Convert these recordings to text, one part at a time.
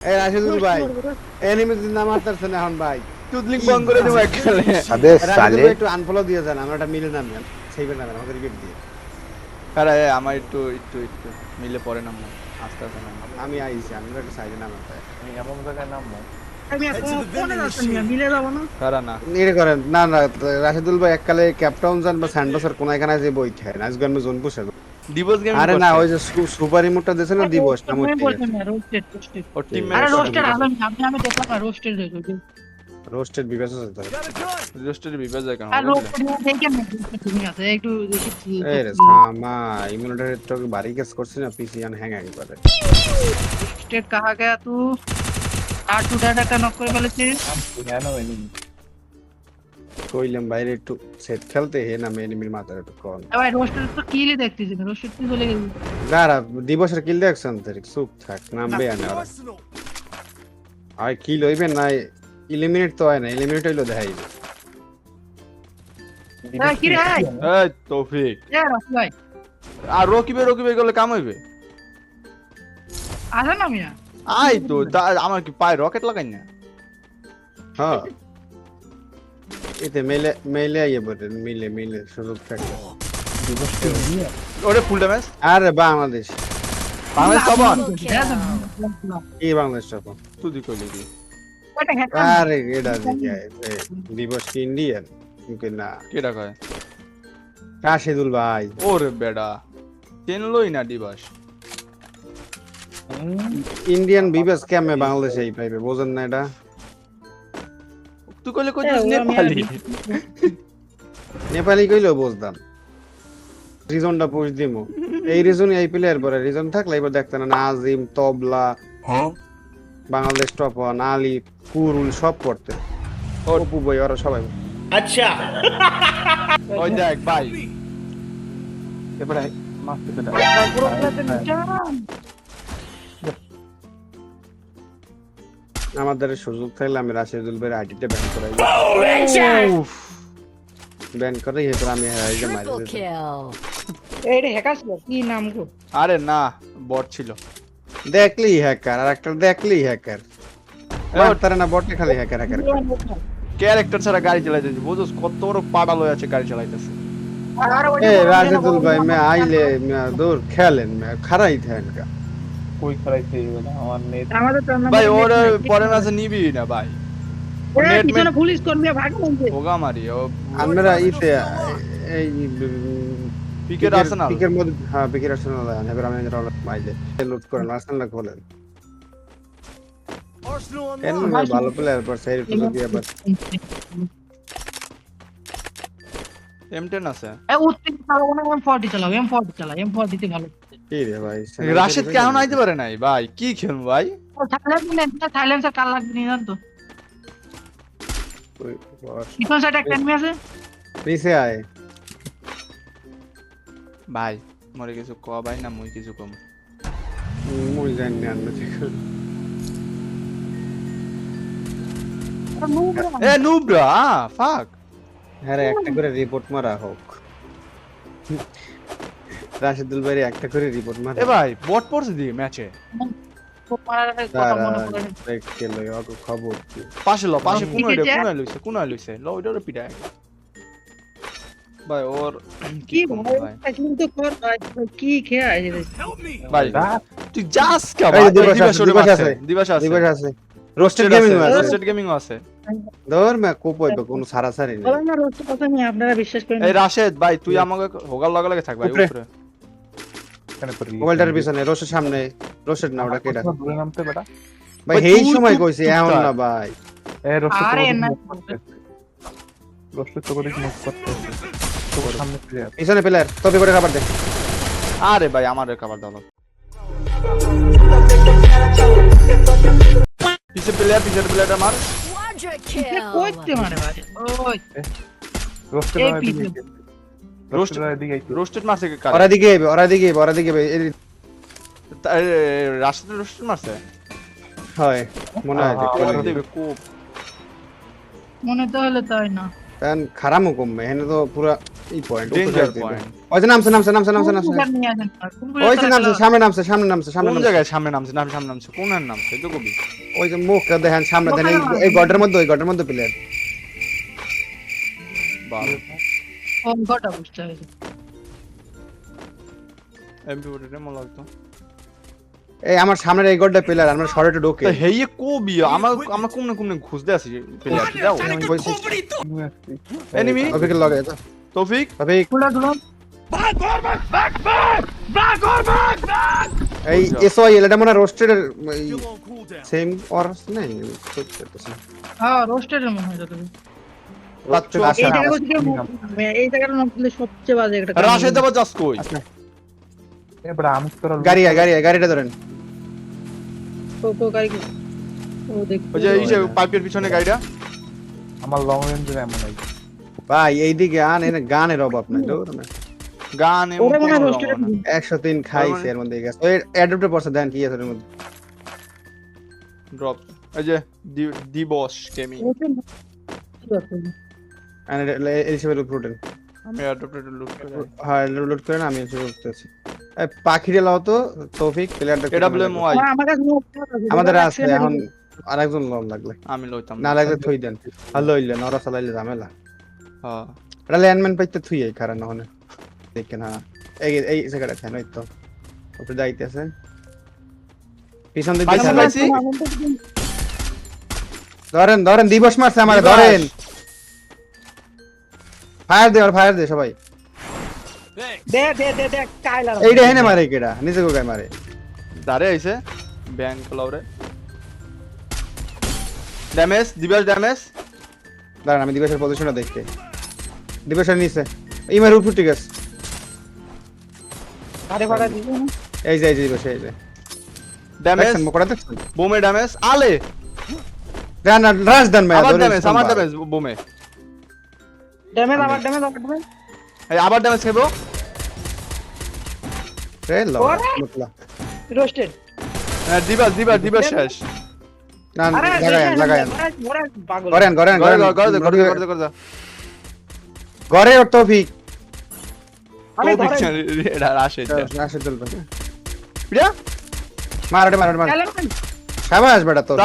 এই রাশিদুল ভাই এনিমি নাম আসতেছে না এখন ভাই। চুদলিং বন্ধ করে দেবো একখানে সাদে রাশিদুল সালে একটু আনফলো দিয়ে যান আমরা একটা মিলে নামিয়ে সেইবার নামেন আমাদের গেট দিয়ে। আরে আমার একটু একটু একটু মিলে পরে নামবো। আস্তে আস্তে নামবো। আমি আইছি আমি একটা সাইডে নামেন আমি এমন জায়গায় নামবো। আমি এখন কোনে যাচ্ছেন মিয়া? মিলে যাব না। না। না না রাশিদুল ভাই এককালে ক্যাপটাউন যান বা স্যান্ডোসের কোন এখানে যে বই খায় আজকে আমি জোন বসে দিবস গেম আরে না ওই যে সুপার রিমোটটা দিয়েছে না দিবস না আমি মুটি বলছি না, roasted, roasted। ওর টিম আরে রোস্টেড আলাম আমি আমি দেখলাম রোস্টেড হয়ে গেছে। রোস্টেড বিকাশ আছে বিবেচ যায় কেন আর রোস্টেড দেখে না তুমি আছে একটু দেখি এই রে সামা ইমিউনিটারি তো বাড়ি কেস করছিস না পিসি আন হ্যাং হ্যাং করে রোস্টেড কাহা গয়া তু আর টু ডাটা নক করে ফেলেছে? জানো এনিমি কইলাম বাইরে একটু সেট খেলতে হে না এনিমির মাথার একটু কম এবার রোস্টেড তো কিলে দেখতেছি না রোস্টেড কি চলে গেছে। গারা দিবসের কিল দেখছেন তোর চুপ থাক নামবে আনে ওরা। আর কিল হইবে না ইলিমিনেট তো হয় না ইলিমিনেট হইল দেখাই হ্যাঁ, কি রে? এই তৌফিক। ভাই। আর রকিবে রকিবে গেলে কাম হইবে? আসে না মিয়া। আই তো আমার কি পায়ে রকেট লাগাই না? হ্যাঁ। এতে মেলে মেলে আইয়ে বলে মিলে মিলে সুযোগ থাকে। ওরে ফুল ড্যামেজ আরে বাংলাদেশ। বাংলাদেশ তখন কি বাংলাদেশ তখন তুই দি কইলি কি? আরে এটা দিকে দিবস কি ইন্ডিয়ান কিন্তু না। কেডা কয়? রাশেদুল ভাই। ওরে বেডা চেনলই না দিবস। ইন্ডিয়ান বিবেস কেমনে বাংলাদেশে এই পাইবে বোঝেন না এটা? তুই কইলে কই এ, নেপালি। নেপালি কইলেও বুঝতাম। রিজনটা পুষ দিমু। এই রিজনই এই প্লেয়ার পরে। রিজন থাকলে এবার দেখতেন না আজিম তবলা বাংলাদেশ টপ আলি কুরুল সব পড়তে। অপু বই ওরা সবাই ওই দেখ ভাই। এবারে পেটা আমাদের সুযোগ থাকলে আমি রাশিদুল ভাইয়ের আইডিটা ব্যান করাই ব্যান করে এরপর আমি হারাইকে মারি দিতাম। এইটা হ্যাকার ছিল কি নাম গো? আরে না বট ছিল। দেখলি হ্যাকার আর একটা দেখলি হ্যাকার। তারা না বটে খালি হ্যাকার হ্যাকার। ক্যারেক্টার ছাড়া গাড়ি চালাইতেছে বুঝছ কত বড় পাড়া লয়ে আছে গাড়ি চালাইতেছে। আর ওই এ রাশিদুল ভাই মে আইলে মে দূর খেলেন মে খারাই থাকেন কা কই করাইতে হবে না আমার নেট আমাদের তো ভাই ওর পরে ম্যাচে নিবি না ভাই? পিছনে পুলিশ কর্মী ভাগ ওগা মারি ও আমরা ইতে এই পিকের আর্সেনাল পিকের মধ্যে হ্যাঁ পিকের আর্সেনাল এবার আমি মাইলে লুট করেন আর্সেনাল খোলেন কেন না ভালো প্লেয়ার পর সেই তো দিয়ে আবার M10 আছে? এ চালাবো না M40 চালাবো M40 চালাও M40 তে ভালো। রে ভাই রাশিদ কেমন আইতে পারে নাই? ভাই কি খেল ভাই? সাইলেন্সার কাল লাগবে নি জান তো। পিছন সাইড একটা এনিমি আছে? নিচে আয়। ভাই মরে কিছু ক ভাই না মুই কিছু কম? মুই জানি না আমরা দেখো এ নুবরা ফাক হ্যাঁ রে, একটা করে রিপোর্ট মারা হোক। রাশিদুল ভাই একটা করে রিপোর্ট মারা। এ ভাই বট পড়ছে দি ম্যাচে মনে খবর পাশে ল পাশে কোন কোন লইছে কোন লইছে ল ওইটারে পিটায়। ভাই ওর কি কি কম ভাই? ভাই কিন্তু কর কি খেয়ে ভাই তুই যাস কে ভাই? দিবস দিবস আছে, ওরে আছে। আছে। আছে। রোস্টেড গেমিং আছে রোস্টেড গেমিং আছে। ধর মে কোপ হইবে কোনো সারা সারি নেই না রোস্ট কথা নিয়ে আপনারা বিশ্বাস করেন এই রাশেদ ভাই তুই আমাকে হোগার লগে লগে থাক ভাই উপরে। মোবাইলটার পিছনে রোস্টের সামনে রোস্টেড না ওটা কেটা দূরে নামতে বেটা। ভাই এই সময় কইছি এমন না ভাই। এ রস্ত আরে না। রস্ত তো করে মুখ করতে সামনে আয়। পিছনে প্লেয়ার তবে করে খাবার দে। আরে ভাই আমারে খাবার দাও পিছে প্লেয়ার পিছে প্লেয়ারটা মার। Quadra কইতে মানে ভাই? ওই রস্ত রোস্টেড মারছে কে কার? ওরা দিকে আইবে ওরা দিকে আইবে ওরা দিকে আইবে এই- রাশেদ রোস্টেড মারছে? হয় মনে হয় হ্যাঁ, কোপ হ্যাঁ। দেবে কোপ। মনে তো হলে তাই না। কারণ খারামও কমবে এখানে তো পুরা এই পয়েন্ট ওই নামছে নামছে নামছে নামছে নামছে। কোন নিয়ে আসেন আর কোন ওই যে নামছে সামনে নামছে সামনে নামছে সামনে কোন নামছে। জায়গায় সামনে নামছে? না সামনে নামছে কোন এর নামছে? তো কবি। ওই যে মুখটা দেখেন সামনে দেখেন এই- গডের মধ্যে ওই গডের মধ্যে প্লেয়ার Konkorda বুঝতে হবে এমপি ওটাতে লাগতো এই আমার সামনের এই গডটা পিলার আমরা ঢোকে। কোবি আমার আমরা কোমনে কোমনে ঘুষ দে আসি পিলার দাও আমি বলছি এনিমি তৌফিক লাগে তৌফিক? তৌফিক। কুলা দুলাম ভাগ ঘর ভাগ ভাগ ভাগ! ভাগ ঘর ভাগ ভাগ! এই এসওআই এটা মনে রোস্টেড সেম অর নাই হ্যাঁ রোস্টেড মনে হয় যতদূর গাড়িটা ধরেন। তো তো গাড়ি কি ও দেখ ওই যে পাইপের পিছনে গাড়িটা। আমার লং রেঞ্জের এমন নাই। ভাই এইদিকে আন এনে গানের অভাব নাই দৌড় না। গান মনে হয়। একশো তিন খাইছে এর মধ্যে গেছে। ওই অ্যাডাপ্টার পড়ছে দেন কি আছে এর মধ্যে। ড্রপ এই যে দি দি বস গেমিং আমি অ্যাডপ্টেড লুট করে হ্যাঁ লোড করে আমি করতেছি এই পাখিরে লাও তো তৌফিক প্লেয়ারটা এডব্লিউএম ওয়াই আমাদের আছে এখন আরেকজন লোন লাগলে। আমি লইতাম। না লাগলে থুই দেন। আর লইলে নরা চালাইলে ঝামেলা। হ্যাঁ। এটা ল্যান্ডম্যান পাইতে থুই এই কারণ নহনে দেখেন হ্যাঁ। এই এই জায়গাটা তো। ওপরে যাইতেছে পিছন দিকে। ধরেন ধরেন দিবস মারছে আমারে ধরেন। ফায়ার দে আর ফায়ার দে সবাই দে দে দে দে কাইলা এইটা হেনে মারে কেডা নিজে গোগায় মারে দাঁড়ে আইছে ব্যাংক লাউরে ড্যামেজ দিবাস ড্যামেজ দাঁড়ান আমি দিবসের পজিশনটা দেখতে দিবসের নিচে ইমার উপর ঠিক আছে আরে ভাড়া দিবো না এই যে এই যে দিবস এই যে ড্যামেজ মোকড়া দেখছেন বোমে ড্যামেজ আলে রান রাজ দান ভাই আবার ড্যামেজ আমার ড্যামেজ বোমে আবার ড্যামেজ আবার ড্যামেজ আবার ড্যামেজ খাব রে বেটা তো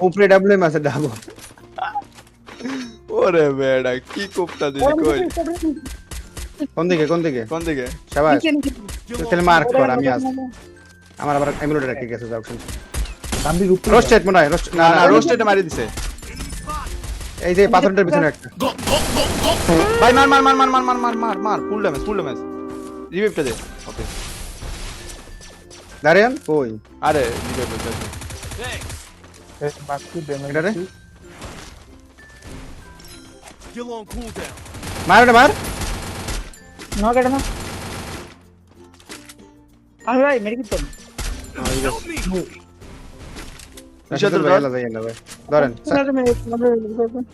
উপরে মাসে ওরে বেড়া, কি কোপটা দিলি, কই? কোন দিকে কোন দিকে কোন দিকে? সাবাস নিচে, নিচে। তুই তাহলে মার্ক কর আমি আজ আমার আবার এমুলেটর ঠিক আছে যাও শুনছি গান্ধীর উপরে রোস্টেড মনে হয় roast- না, না এ মারি দিছে। এই যে পাথরটার পিছনে একটা ভাই, মার, মার, মার, মার, মার, মার, মার, মার, মার, ফুল damage, ফুল damage। Revive টা দে। ওকে দাঁড়িয়ান কই আরে, টা দে। এই মারছি damage Still on cooldown. Mar, mar. No, get him. Ah, আরে ভাই মেডিকেট আচ্ছা, করুন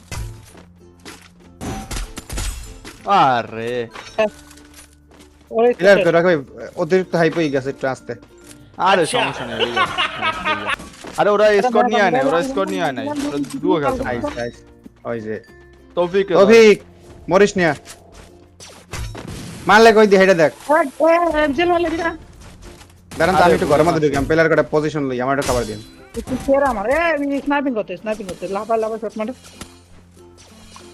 আরে অতিরিক্ত গেছে আরে আচ্ছা। আরে ওরা স্কোয়াড নিয়ে আয় ওরা স্কোয়াড নিয়ে আয় না ওরা দুও গেছে যে তৌফিক তৌফিক মরিস নিয়া। মারলে কই দি হেডে দেখ। জেল মারলে দিনা দাঁড়ান তো আমি একটু ঘরের মধ্যে ঢুকি আমি প্লেয়ার কটা পজিশন লই আমার একটা খাবার দিন। একটু সেরা আমার এ স্নাইপিং করতে স্নাইপিং করতে লাফা লাফা শট মারে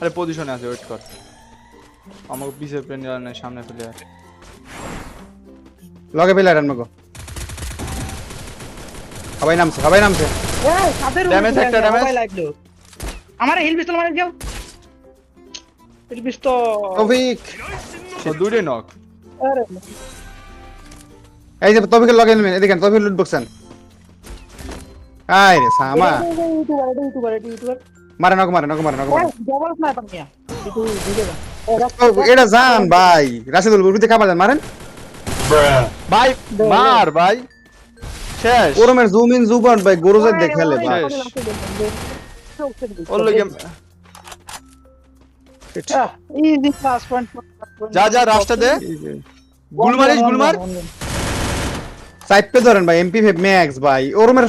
আরে পজিশনে আছে ওয়েট কর। আমাকে পিছে প্লেয়ার নাই সামনে প্লেয়ার লগে প্লেয়ার আনব গো সবাই নামছে সবাই নামছে। Damage একটা। লাগল। আমার হিল পিস্তল মারে যাও হিল পিস্তল তৌফিক তো দূরে নক আরে এই যে তৌফিকের লগে নেবেন এদিকে তৌফিক লুট বক্সান আয় রে সামা ইউটিউবার এটা ইউটিউবার এটা ইউটিউবার মারে নক মারে নক মারে নক মারে ডবল স্নাইপার নিয়া একটু দিকে যা ও, এটা জান ভাই রাশিদুল বুড়িতে খাবার দেন মারেন ভাই মার ভাই শেষ ওরমের জুম ইন জুম আউট ভাই গরুজের দেখে খেলে ভাই ওর লগে ইজি ক্লাস পয়েন্ট যা যা রাস্তা দে। গুল মারিস গুল মার ধরেন ভাই এমপি ম্যাক্স ভাই। ওরমের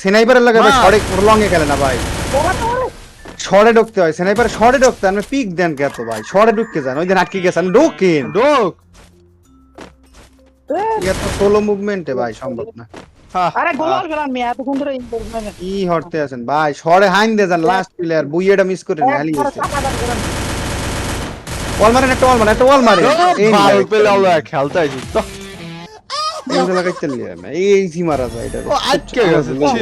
স্নাইপারের লাগে ভাই। সরে লং এ খেলে না ভাই। শর্টে ঢুকতে হয়। স্নাইপার শর্টে ঢুকতে আপনি পিক দেন কে এত ভাই? শর্টে ঢুকতে যান। ওই দিন আটকে গেছেন ঢোকেন ঢোক এত সোলো মুভমেন্টে ভাই সম্ভব না। আরে গোলার গেলাম মিয়া এতক্ষণ ধরে কি হরতে আছেন? ভাই শর্টে হাইন দিয়ে যান লাস্ট প্লেয়ার বুইয়েটা মিস করে হালি গেছে। ওয়াল মারেন একটা ওয়াল মারেন একটা ওয়াল মারেন এই ভাই, পেলে আমরা খেলতে আইছি তো। এই লাগাইতে লিয়া না, এই সীমারা যায় এটা। ও আটকে গেছে ছি।